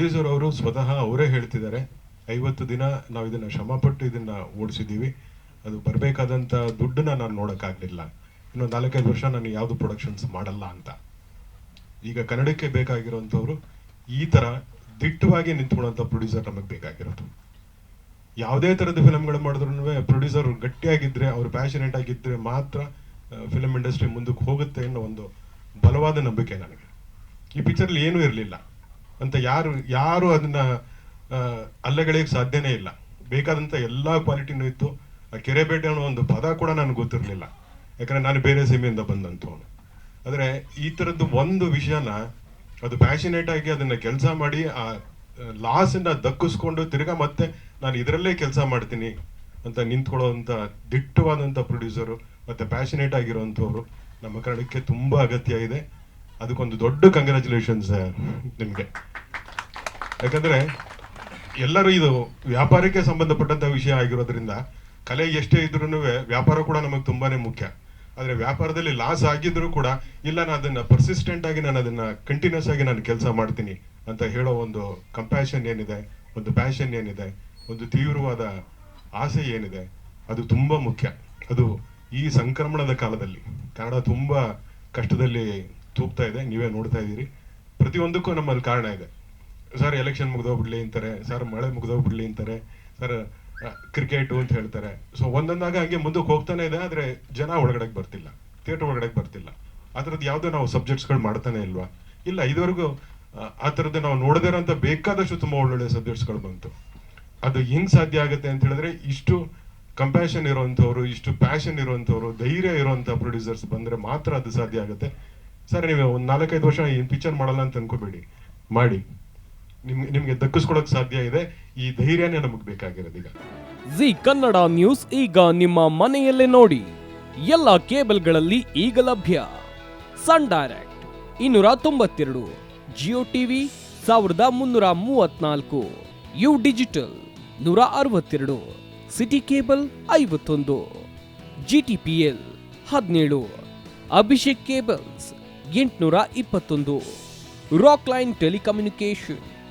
Producer ಅವರು ಸ್ವತಃ ಅವರೇ ಹೇಳ್ತಿದ್ದಾರೆ, ಐವತ್ತು ದಿನ ನಾವು ಇದನ್ನ ಶ್ರಮಪಟ್ಟು ಇದನ್ನ ಓಡಿಸಿದ್ದೀವಿ. ಅದು ಬರಬೇಕಾದಂಥ ದುಡ್ಡನ್ನ ನಾನು ನೋಡೋಕ್ಕಾಗಲಿಲ್ಲ. ಇನ್ನು ನಾಲ್ಕೈದು ವರ್ಷ ನಾನು ಯಾವುದು ಪ್ರೊಡಕ್ಷನ್ಸ್ ಮಾಡಲ್ಲ ಅಂತ. ಈಗ ಕನ್ನಡಕ್ಕೆ ಬೇಕಾಗಿರುವಂಥವ್ರು ಈ ಥರ ದಿಟ್ಟವಾಗಿ ನಿಂತ್ಕೊಳ್ಳೋಂಥ ಪ್ರೊಡ್ಯೂಸರ್ ನಮಗೆ ಬೇಕಾಗಿರೋದು. ಯಾವುದೇ ಥರದ ಫಿಲಮ್ಗಳು ಮಾಡಿದ್ರು ಪ್ರೊಡ್ಯೂಸರ್ ಗಟ್ಟಿಯಾಗಿದ್ದರೆ ಅವರು ಪ್ಯಾಷನೇಟ್ ಆಗಿದ್ದರೆ ಮಾತ್ರ ಫಿಲಮ್ ಇಂಡಸ್ಟ್ರಿ ಮುಂದಕ್ಕೆ ಹೋಗುತ್ತೆ ಅನ್ನೋ ಒಂದು ಬಲವಾದ ನಂಬಿಕೆ ನನಗೆ. ಈ ಪಿಕ್ಚರಲ್ಲಿ ಏನೂ ಇರಲಿಲ್ಲ. ಅಂತ ಯಾರು ಯಾರು ಅದನ್ನ ಅಲ್ಲಗಳಿಗೆ ಸಾಧ್ಯನೇ ಇಲ್ಲ. ಬೇಕಾದಂಥ ಎಲ್ಲ ಕ್ವಾಲಿಟಿನೂ ಇತ್ತು. ಆ ಕೆರೆಬೇಟೆ ಅನ್ನೋ ಒಂದು ಪದ ಕೂಡ ನನಗೆ ಗೊತ್ತಿರಲಿಲ್ಲ. ಯಾಕಂದ್ರೆ ನಾನು ಬೇರೆ ಸೀಮೆಯಿಂದ ಬಂದಂಥವನು. ಆದರೆ ಈ ಥರದ್ದು ಒಂದು ವಿಷಯನ ಅದು ಪ್ಯಾಷನೇಟ್ ಆಗಿ ಅದನ್ನ ಕೆಲಸ ಮಾಡಿ, ಆ ಲಾಸನ್ನ ದಕ್ಕಿಸ್ಕೊಂಡು ತಿರ್ಗಾ ಮತ್ತೆ ನಾನು ಇದರಲ್ಲೇ ಕೆಲಸ ಮಾಡ್ತೀನಿ ಅಂತ ನಿಂತ್ಕೊಳ್ಳೋವಂಥ ದಿಟ್ಟವಾದಂಥ ಪ್ರೊಡ್ಯೂಸರು ಮತ್ತೆ ಪ್ಯಾಷನೇಟ್ ಆಗಿರುವಂಥವ್ರು ನಮ್ಮ ಕನ್ನಡಕ್ಕೆ ತುಂಬ ಅಗತ್ಯ ಇದೆ. ಅದಕ್ಕೊಂದು ದೊಡ್ಡ ಕಂಗ್ರ್ಯಾಚುಲೇಷನ್ಸ್ ನಿಮಗೆ. ಯಾಕಂದ್ರೆ ಎಲ್ಲರೂ ಇದು ವ್ಯಾಪಾರಕ್ಕೆ ಸಂಬಂಧಪಟ್ಟಂತ ವಿಷಯ ಆಗಿರೋದ್ರಿಂದ ಕಲೆ ಎಷ್ಟೇ ಇದ್ರೂ ವ್ಯಾಪಾರ ಕೂಡ ನಮಗೆ ತುಂಬಾನೇ ಮುಖ್ಯ. ಆದರೆ ವ್ಯಾಪಾರದಲ್ಲಿ ಲಾಸ್ ಆಗಿದ್ರೂ ಕೂಡ, ಇಲ್ಲ ನಾನು ಅದನ್ನ ಪರ್ಸಿಸ್ಟೆಂಟ್ ಆಗಿ ನಾನು ಅದನ್ನ ಕಂಟಿನ್ಯೂಸ್ ಆಗಿ ನಾನು ಕೆಲಸ ಮಾಡ್ತೀನಿ ಅಂತ ಹೇಳೋ ಒಂದು ಕಂಪ್ಯಾಷನ್ ಏನಿದೆ, ಒಂದು ಪ್ಯಾಷನ್ ಏನಿದೆ, ಒಂದು ತೀವ್ರವಾದ ಆಸೆ ಏನಿದೆ, ಅದು ತುಂಬ ಮುಖ್ಯ. ಅದು ಈ ಸಂಕ್ರಮಣದ ಕಾಲದಲ್ಲಿ, ಕನ್ನಡ ತುಂಬಾ ಕಷ್ಟದಲ್ಲಿ ತೂಗ್ತಾ ಇದೆ, ನೀವೇ ನೋಡ್ತಾ ಇದ್ದೀರಿ. ಪ್ರತಿಯೊಂದಕ್ಕೂ ನಮ್ಮಲ್ಲಿ ಕಾರಣ ಇದೆ. ಸರ್ ಎಲೆಕ್ಷನ್ ಮುಗ್ದೋಗ್ಬಿಡ್ಲಿ ಅಂತಾರೆ. ಸರ್ ಮಳೆ ಮುಗ್ದೋಗ್ಬಿಡ್ಲಿ ಅಂತಾರೆ. ಸರ್ ಕ್ರಿಕೆಟ್ ಅಂತ ಹೇಳ್ತಾರೆ. ಸೊ ಒಂದೊಂದಾಗ ಹಂಗೆ ಮುಂದಕ್ಕೆ ಹೋಗ್ತಾನೆ ಇದೆ ಆದರೆ ಜನ ಒಳಗಡೆಗೆ ಬರ್ತಿಲ್ಲ. ಥಿಯೇಟರ್ ಒಳಗಡೆಗೆ ಬರ್ತಿಲ್ಲ. ಆ ಥರದ್ದು ಯಾವುದೋ ನಾವು ಸಬ್ಜೆಕ್ಟ್ಸ್ಗಳು ಮಾಡ್ತಾನೆ ಇಲ್ವಾ? ಇಲ್ಲ ಇದುವರೆಗೂ ಆ, ಥರದ್ದು ನಾವು ನೋಡದಿರೋಂಥ ಬೇಕಾದಷ್ಟು ತುಂಬಾ ಒಳ್ಳೊಳ್ಳೆ ಸಬ್ಜೆಕ್ಟ್ಸ್ಗಳು ಬಂತು. ಅದು ಹೆಂಗೆ ಸಾಧ್ಯ ಆಗುತ್ತೆ ಅಂತ ಹೇಳಿದ್ರೆ ಇಷ್ಟು ಕಂಪ್ಯಾಷನ್ ಇರುವಂಥವ್ರು ಇಷ್ಟು ಪ್ಯಾಷನ್ ಇರುವಂಥವ್ರು ಧೈರ್ಯ ಇರುವಂಥ ಪ್ರೊಡ್ಯೂಸರ್ಸ್ ಬಂದರೆ ಮಾತ್ರ ಅದು ಸಾಧ್ಯ ಆಗುತ್ತೆ. ಸರ್ ನೀವು ಒಂದು ನಾಲ್ಕೈದು ವರ್ಷ ಏನು ಪಿಕ್ಚರ್ ಮಾಡಲ್ಲ ಅಂತ ಅಂದ್ಕೋಬೇಡಿ ಮಾಡಿ. ನಿಮ್ಗೆ, ನಿಮಗೆ ಸಾಧ್ಯ ಇದೆ. ಈ ಧೈರ್ಯನೇ ನಮಗೆ ಬೇಕಾಗಿರೋದು ಈಗ. ಜಿ ಕನ್ನಡ ನ್ಯೂಸ್ ಈಗ ನಿಮ್ಮ ಮನೆಯಲ್ಲೇ ನೋಡಿ. ಎಲ್ಲ ಕೇಬಲ್ಗಳಲ್ಲಿ ಈಗ ಲಭ್ಯ. ಸನ್ ಡೈರೆಕ್ಟ್ ಇನ್ನೂರ ತೊಂಬತ್ತೆರಡು, ಜಿಯೋ ಟಿವಿ ಸಾವಿರದ ಮುನ್ನೂರ ಮೂವತ್ನಾಲ್ಕು, ಯು ಡಿಜಿಟಲ್ ನೂರ ಅರವತ್ತೆರಡು, ಸಿಟಿ ಕೇಬಲ್ ಐವತ್ತೊಂದು ಜಿ ಟಿ ಪಿ ಎಲ್ ಹದಿನೇಳು, ಅಭಿಷೇಕ್ ಕೇಬಲ್ಸ್ ಎಂಟುನೂರ ಇಪ್ಪತ್ತೊಂದು, ರಾಕ್ ಲೈನ್ ಟೆಲಿಕಮ್ಯುನಿಕೇಶನ್